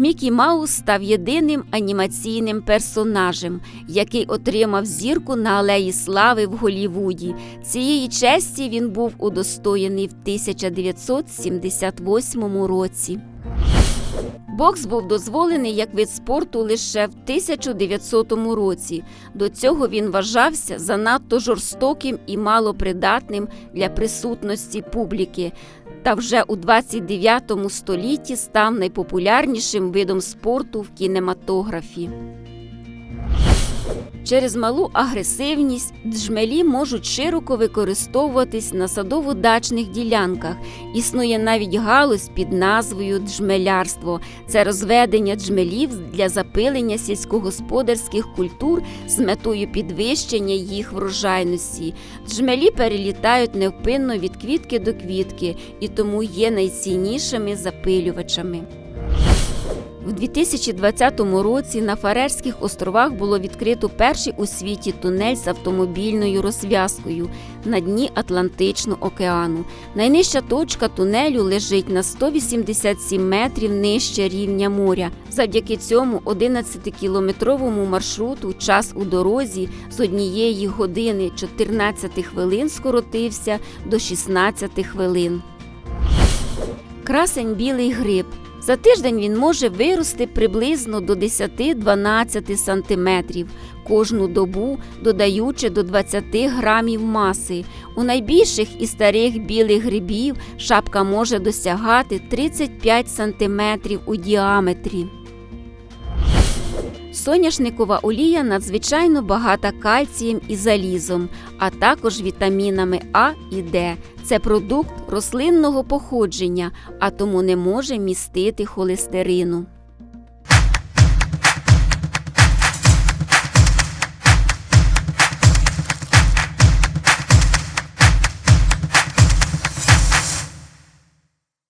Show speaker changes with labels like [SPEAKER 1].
[SPEAKER 1] Мікі Маус став єдиним анімаційним персонажем, який отримав зірку на алеї слави в Голлівуді. Цієї честі він був удостоєний в 1978 році. Бокс був дозволений як вид спорту лише в 1900 році. До цього він вважався занадто жорстоким і малопридатним для присутності публіки. Та вже у 29 столітті став найпопулярнішим видом спорту в кінематографі. Через малу агресивність джмелі можуть широко використовуватись на садово-дачних ділянках. Існує навіть галузь під назвою джмелярство. Це розведення джмелів для запилення сільськогосподарських культур з метою підвищення їх врожайності. Джмелі перелітають невпинно від квітки до квітки і тому є найціннішими запилювачами. В 2020 році на Фарерських островах було відкрито перший у світі тунель з автомобільною розв'язкою на дні Атлантичного океану. Найнижча точка тунелю лежить на 187 метрів нижче рівня моря. Завдяки цьому 11-кілометровому маршруту час у дорозі з однієї години 14 хвилин скоротився до 16 хвилин. Красень білий гриб. За тиждень він може вирости приблизно до 10-12 сантиметрів кожну добу, додаючи до 20 грамів маси. У найбільших і старих білих грибів шапка може досягати 35 сантиметрів у діаметрі. Соняшникова олія надзвичайно багата кальцієм і залізом, а також вітамінами А і Д. Це продукт рослинного походження, а тому не може містити холестерину.